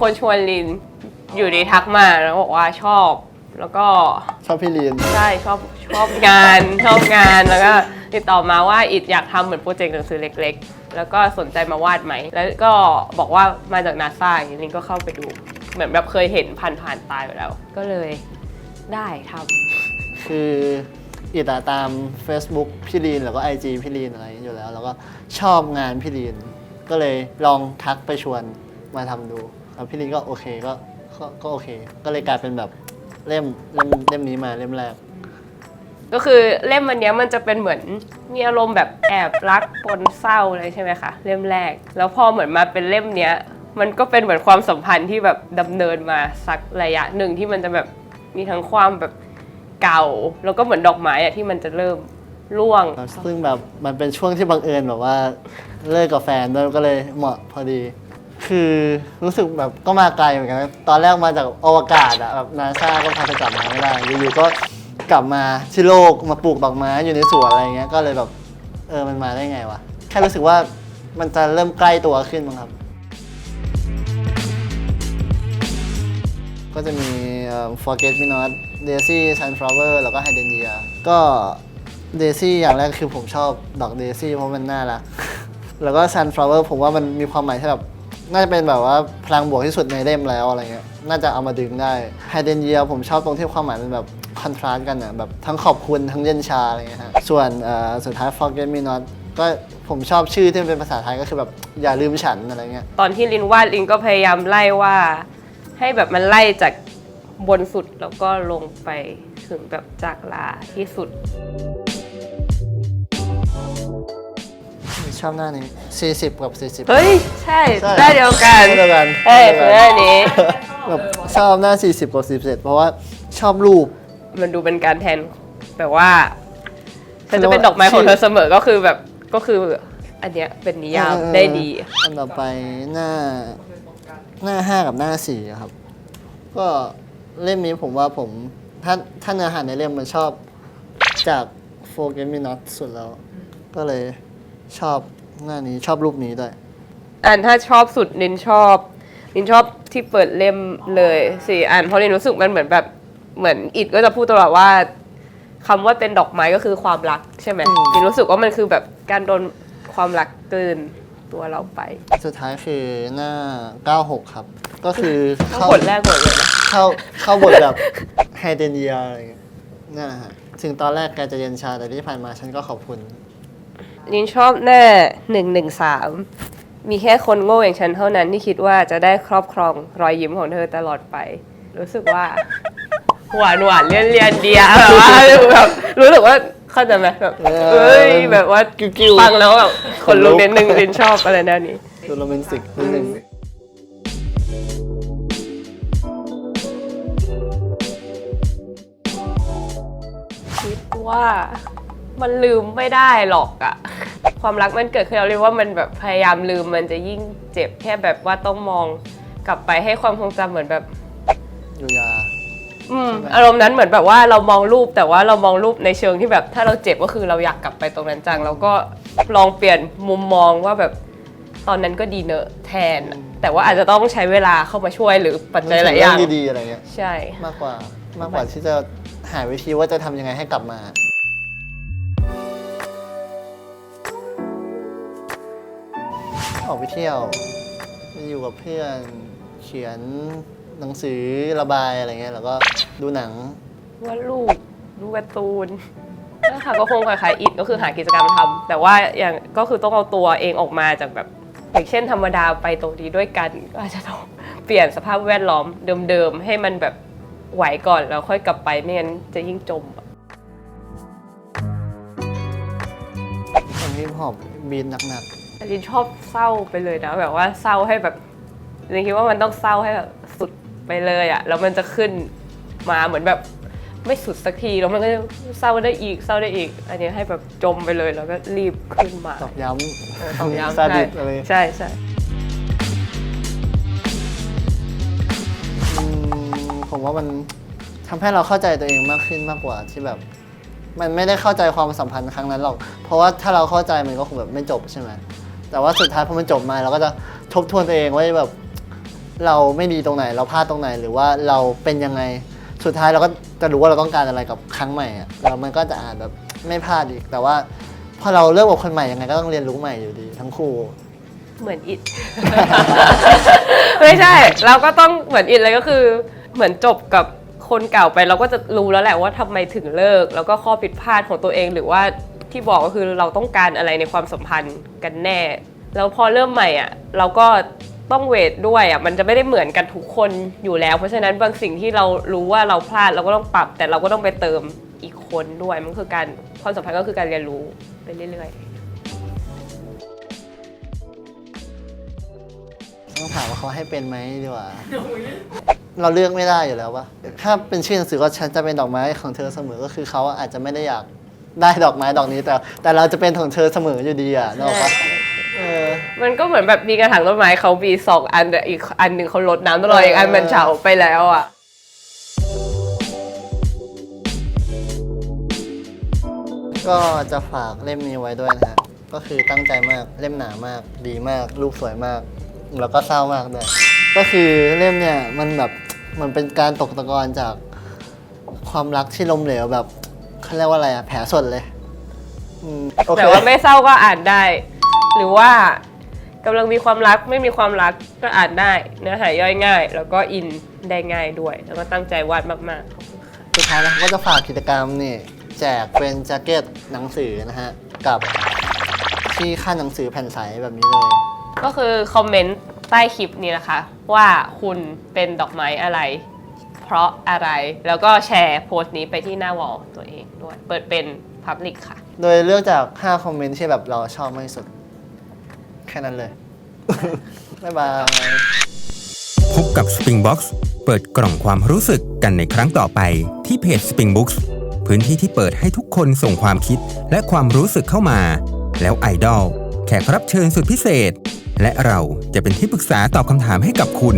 คนชวนลิน อยู่ดีทักมาแล้วบอกว่าชอบ แล้วก็ชอบพี่ลีน ใช่ชอบชอบงาน ชอบงานแล้วก็ติดต่อมาว่าอิดอยากทำเหมือนโปรเจกต์หนังสือเล็ก ๆ แล้วก็สนใจมาวาดไหม แล้วก็บอกว่ามาจากนาซาอย่างนี้ลินก็เข้าไปดู เหมือนแบบเคยเห็นผ่านๆตายไปแล้ว ก็เลยได้ทำคืออิตาตาม Facebook พี่ลีนแล้วก็ IG พี่ลีนอะไรอยู่แล้ว แล้วก็ชอบงานพี่ลีน ก็เลยลองทักไปชวนมาทำดู แล้วพี่ลีนก็โอเคก็ก็ก็โอเค ก็เลยกลายเป็นแบบเล่มเล่มเล่มนี้มาเล่มแรก ก็คือเล่มวันเนี้ยมันจะเป็นเหมือนมีอารมณ์แบบแอบรักปนเศร้าเลยใช่ไหมคะเล่มแรก แล้วพอเหมือนมาเป็นเล่มเนี้ย มันก็เป็นเหมือนความสัมพันธ์ที่แบบดำเนินมาสักระยะหนึ่งที่มันจะแบบมีทั้งความแบบเก่า แล้วก็เหมือนดอกไม้อะที่มันจะเริ่มร่วง ซึ่งแบบมันเป็นช่วงที่บังเอิญแบบว่าเลิกกับแฟนด้วยก็เลยเหมาะพอดี คือรู้สึกแบบก็มาไกลเหมือนกันนะตอนแรกมาจากอวกาศอะแบบนาซาก็พาไปกลับมาไม่ได้อยู่ๆก็กลับมาที่โลกมาปลูกดอกไม้อยู่ในสวนอะไรเงี้ยก็เลยแบบเออมันมาได้ไงวะแค่รู้สึกว่ามันจะเริ่มใกล้ตัวขึ้นมั้งครับ ก็จะมี Forget Me Not Daisy Sunflower แล้วก็ Hydenia ก็ Daisy อย่างแรกคือผมชอบดอก Daisy เพราะมันน่ารัก แล้วก็ Sunflower ผมว่ามันมีความหมายที่แบบ น่าจะเป็นแบบว่าพลังบวกที่สุดในเล่มแล้วอะไรเงี้ย น่าจะเอามาดึงได้ Hydenia ผมชอบตรงที่ความหมายมันแบบคอนทราสต์กันอะแบบทั้งขอบคุณทั้งเย็นชาอะไรเงี้ยฮะ ส่วนสุดท้าย Forget Me Not ก็ผมชอบชื่อที่มันเป็นภาษาไทยก็คือแบบอย่าลืมฉันอะไรเงี้ย ตอนที่ลินวาดลินก็พยายามไล่ว่า ให้แบบมันไล่จากบนสุดแล้วก็ลงไปถึงแบบจากลาที่สุด ชอบหน้านี้ 40 กับ 40 เฮ้ย ใช่ใช่ได้เดียวกันได้เดียวกันใช่ได้คือเดียวกันหน้านี้ แบบชอบหน้า 40 กับ 41 เพราะว่าชอบรูป มันดูเป็นการแทนแบบว่าคืฉัอนจะเป็นดอกไม้ของชื่อเธอเสมอก็คือแบบก็คืออันเนี้ยเป็นนิยามเออ ได้ดี อันต่อไปหน้าหน้า5กับหน้า4อะครับ ก็เล่มนี้ผมว่าผม ถ้าถ้าเนื้อหาในเล่มมันชอบจาก Forget Me Not สุดแล้ว ก็เลย ชอบหน้านี้ชอบรูปนี้ด้วยอันถ้าชอบสุดลินชอบลินชอบที่เปิดเล่มเลยสี่อันเพราะลินรู้สึกมันเหมือนแบบเหมือนอิดก็จะพูดตลอดว่าคำว่าเป็นดอกไม้ก็คือความรักใช่ไหมอืมลินรู้สึกว่ามันคือแบบการโดนความรักเกินตัวเราไปสุดท้ายคือหน้า 96 ครับ ก็คือทั้งบทแรกหมดเลยนะเข้าเข้าบทแบบไฮเดนเยียอะไรเงี้ยนั่นแหละฮะถึงตอนแรกแกจะเย็นชาแต่ที่ผ่านมาฉันก็ขอบคุณ ลินชอบหน้าหนึ่งหนึ่งสามมีแค่คนโง่อย่างฉันเท่านั้นที่คิดว่าจะได้ครอบครองรอยยิ้มของเธอตลอดไป รู้สึกว่า หวานหวานเลียนเลียนๆเดียแบบว่าแบบรู้สึกว่าเข้าใจไหมแบบเออเอ้ยแบบว่ากิ้วๆฟังแล้วแบบคนลุกขนลุกนิดนึงลินชอบอะไรแนวนี้ดูโรแมนติกนิดนึงคิดว่ามันลืมไม่ได้หรอกอะ ความรักมันเกิดขึ้นเราเรียกว่ามันแบบพยายามลืมมันจะยิ่งเจ็บแค่แบบว่าต้องมองกลับไปให้ความทรงจำเหมือนแบบยูยา อืมใช่ไหม อารมณ์นั้นเหมือนแบบว่าเรามองรูปแต่ว่าเรามองรูปในเชิงที่แบบ ถ้าเราเจ็บก็คือเราอยากกลับไปตรงนั้นจังเราก็ลองเปลี่ยนมุมมองว่าแบบตอนนั้นก็ดีเนอะแทน แต่ว่าอาจจะต้องใช้เวลาเข้ามาช่วยหรือปัจจัยหลายอย่าง เรื่องดีๆอะไรเงี้ย ใช่ มากกว่ามากกว่าที่จะหาวิธีว่าจะทำยังไงให้กลับมา ออกไปเที่ยวไปอยู่กับเพื่อนเขียนหนังสือระบายอะไรเงี้ยแล้วก็ดูหนัง วาดรูปดูการ์ตูนนั่นค่ะก็คงคล้ายๆอิดก็คือหากิจกรรมทำแต่ว่าอย่างก็คือต้องเอาตัวเองออกมาจากแบบอย่างเช่นธรรมดาไปตรงนี้ด้วยกัน ก็อาจจะต้อง เปลี่ยนสภาพแวดล้อมเดิมๆ ให้มันแบบไหวก่อนแล้วค่อยกลับไปไม่งั้นจะยิ่งจมอะคนที่หอบบีนหนัก ลินชอบเศร้าไปเลยนะแบบว่าเศร้าให้แบบลินคิดว่ามันต้องเศร้าให้แบบสุดไปเลยอะแล้วมันจะขึ้นมาเหมือนแบบไม่สุดสักทีแล้วมันก็จะเศร้าได้อีกเศร้าได้อีก อันนี้ให้แบบจมไปเลยแล้วก็รีบขึ้นมาๆตอกย้ำตอกย้ำซาใช่ดิสอะไรใช่ใช่อืมผมว่ามันทำให้เราเข้าใจตัวเองมากขึ้นมากกว่าที่แบบ มันไม่ได้เข้าใจความสัมพันธ์ครั้งนั้นหรอก เพราะว่าถ้าเราเข้าใจมันก็คงแบบไม่จบใช่ไหม แต่ว่าสุดท้ายพอมันจบมาเราก็จะทบทวนตัวเองว่าแบบเราไม่ดีตรงไหน เราพลาดตรงไหน หรือว่าเราเป็นยังไงสุดท้ายเราก็จะรู้ว่าเราต้องการอะไรกับครั้งใหม่อะแล้วมันก็จะอาจแบบไม่พลาดอีก แต่ว่าพอเราเริ่มกับคนใหม่ยังไงก็ต้องเรียนรู้ใหม่อยู่ดีทั้งคู่ เหมือนอิด ไม่ใช่ เราก็ต้องเหมือนอิดเลยก็คือ เหมือนจบกับคนเก่าไปเราก็จะรู้แล้วแหละว่าทำไมถึงเลิก แล้วก็ข้อผิดพลาดของตัวเองหรือว่า ที่บอกก็คือเราต้องการอะไรในความสัมพันธ์กันแน่ แล้วพอเริ่มใหม่อะเราก็ต้องเวทด้วยอะมันจะไม่ได้เหมือนกันทุกคนอยู่แล้ว เพราะฉะนั้นบางสิ่งที่เรารู้ว่าเราพลาดเราก็ต้องปรับ แต่เราก็ต้องไปเติมอีกคนด้วยมันคือการความสัมพันธ์ก็คือการเรียนรู้ไปเรื่อยๆต้องถามว่าเขาให้เป็นไหมดีกว่า เราเลือกไม่ได้อยู่แล้ววะถ้าเป็นชื่อหนังสือก็ฉันจะเป็นดอกไม้ของเธอเสมอก็คือเขาอาจจะไม่ได้อยาก ได้ดอกไม้ดอกนี้แต่ แต่เราจะเป็นของเธอเสมออยู่ดีอะนึกออกปะเออ มันก็เหมือนแบบมีกระถางต้นไม้เขามีสองอันแต่อีกอันหนึ่งเขาลดน้ำตลอดเอออีอีกอันมันเฉาไปแล้วอะ ก็จะฝากเล่มนี้ไว้ด้วยนะฮะ ก็คือตั้งใจมาก เล่มหนามาก ดีมาก รูปสวยมาก แล้วก็เศร้ามากด้วย ก็คือเล่มเนี่ยมันแบบ มันเป็นการตกตะกอนจากความรักที่ล้มเหลวแบบ เขาเรียกว่าอะไรอะแผลสดเลยอืมโอเค แต่ว่าไม่เศร้าก็อ่านได้ หรือว่ากำลังมีความรักไม่มีความรักก็อ่านได้ เนื้อหาย่อยง่าย แล้วก็อินได้ง่ายด้วย แล้วก็ตั้งใจวาดมากสุดท้ายนะก็จะฝากกิจกรรมนี่แจกเป็นแจ็คเก็ตหนังสือนะฮะ กับที่ขั้นหนังสือแผ่นใสแบบนี้เลย ๆ ก็คือคอมเมนต์ใต้คลิปนี้นะคะ ว่าคุณเป็นดอกไม้อะไร เพราะอะไร แล้วก็แชร์โพสต์นี้ไปที่หน้าวอลตัวเองด้วย เปิดเป็น Public ค่ะ โดยเลือกจาก 5 คอมเมนต์ที่แบบเราชอบมากที่สุด แค่นั้นเลย บ๊ายบาย พบกับ Spring Box เปิดกล่องความรู้สึกกันในครั้งต่อไปที่เพจ Spring Books พื้นที่ที่เปิดให้ทุกคนส่งความคิดและความรู้สึกเข้ามา แล้วไอดอลแขกรับเชิญสุดพิเศษ และเราจะเป็นที่ปรึกษาตอบคำถามให้กับคุณ